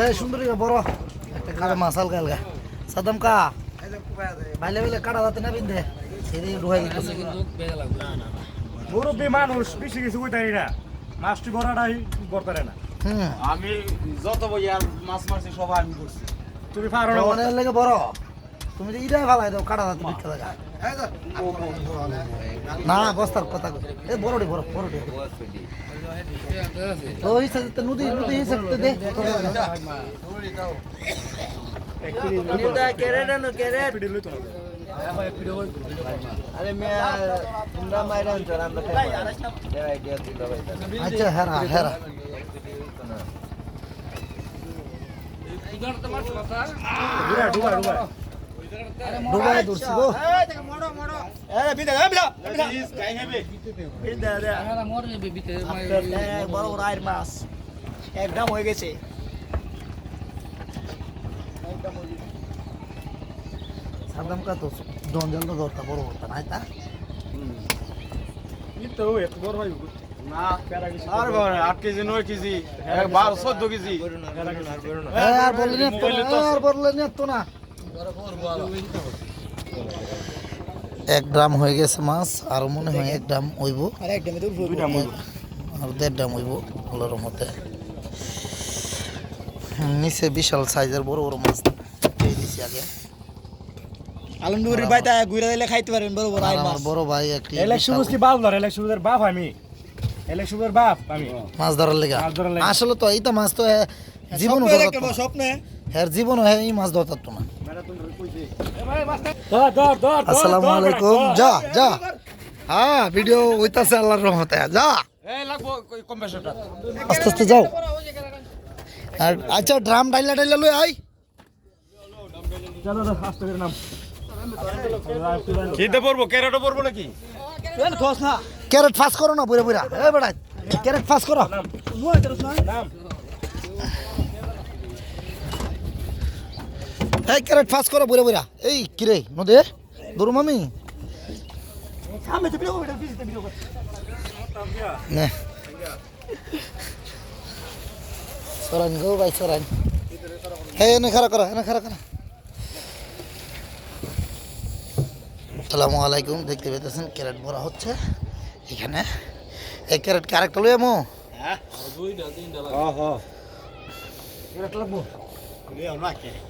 এই সুন্দরী বড়। একটা কারে মাসাল গালগা সাদাম কা? বাইলে কাটা যাতে না সেদিকে ঢুকাই দিতেছে মুরব্বী মানুষ বেশি কিছু কইতারি না। মাছটি বড়াটাই করতে না। আমি যত বই আর মাছ মারছি সবাই আমি করছি। তুমি পারো না অনেক লেগে বড়। তুমি তো ইটাই ফালাই দাও, কাটা যাতে বিখ্যা লাগা না, বস্তার কথা। এ বড়ডি বড় বড়ডি ও হিসাবে নদী নদী হিসাবে দে। দিল ভাই আচ্ছা হেরা হেরা। ডুবা ডুবা ডুবাই দূরছি গো। বড় মাছ। একদম হয়ে গেছে। সাদাম কা তো তো বড় তা? তো এত বড় হয় না আর বড়। 8 কেজি 9 কেজি 12 14 কেজি। আর বললেন না, আর বললেন এত না। এক ড্রাম হয়ে গেছে মাছ আর মনে হয় এক ড্রাম হইব। আর দেড় ড্রাম হইব আল্লাহর মতে নিচে বিশাল সাইজের বড় বড় মাছ দিয়ে দিছি আগে। ঘুরে দিলে খাইতে পারেন বড় বড় আমার বড় ভাই একটি কি বাপ ধর বাপ আমি। বাপ আমি। মাছ ধরার লেগা। মাছ ধরার লেগা। আসলে তো এইটা মাছ তো জীবন স্বপ্নে হ্যার জীবন হয়। এই মাছ ধরতাম তো না। আসসালামু আলাইকুম। যা যা। হ্যাঁ ভিডিও হইতাছে আল্লাহর রহমতে। যা। আস্তে আস্তে যাও। আর আচ্ছা ড্রাম ডাইলা ডাইলা লই আই খিদে পড়ব ক্যারেটও পড়ব নাকি? ক্যারেট ফাস করো না বুড়া বুড়া। এ বেড়া ক্যারেট ফাস করো। নাম। এই ক্যারেট ফাস করো বুড়া বুড়া। এই কিরে নদে? দূর মামি। নে। সরান গো ভাই সরান। হে এনে খারা করো এনে খারা করো। আসসালামু আলাইকুম দেখতে পেতেছেন ক্যারেট ভরা হচ্ছে। এখানে। এই ক্যারেট ক্যারেক্ট লই আমো? ওহো ক্যারেট লাগবো? লিও না ক্যারেট।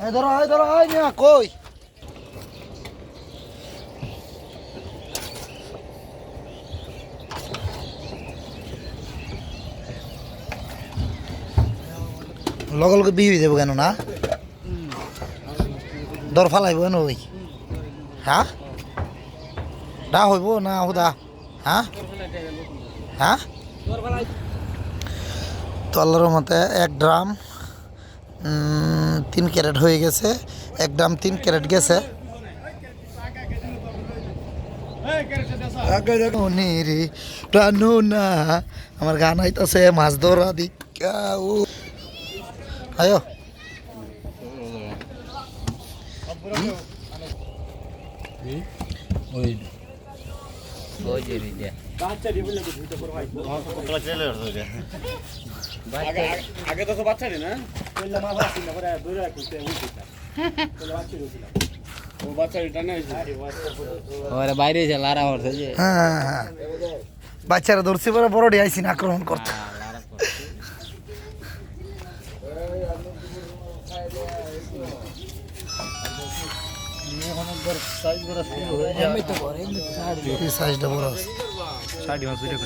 এই ধরো এই ধরো এই বিয়ে হয়ে কেন, না? দর ফালাইব কেন ওই? হ্যাঁ ডা হইব না হুদা? হ্যাঁ হ্যাঁ তো আল্লাহর মতে এক ড্রাম তিন ক্যারেট হয়ে গেছে এক ড্রাম তিন ক্যারেট গেছে। না আমার গান আইতাছে মাছ ধরা দিকা ও আয়ো। আগে তো বাচ্চা না? কইলা মা ভালো চিন্তা করে দূরে রাখতে উঠে কইলা বাচ্চা দিছিল ও বাচ্চা এটা নেই ওরে বাইরে যে লারা হচ্ছে যে। হ্যাঁ হ্যাঁ, হ্যাঁ। বাচ্চারা ধরছি পরে বড় আইসিন আক্রমণ করতে। এই সাইজটা বড় আছে। মাছ করে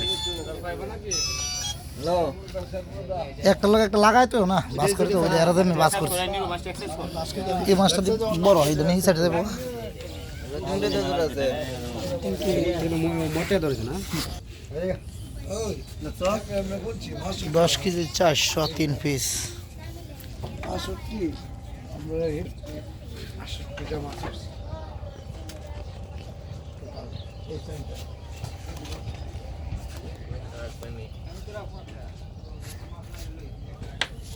একটা লোক একটা লাগাই তো, না? বাস করতে হবে এরা আমি করছি। এই মাছটা বড় হয় এই সাইডে দেবো দশ কেজি চারশো তিন পিস That's by me.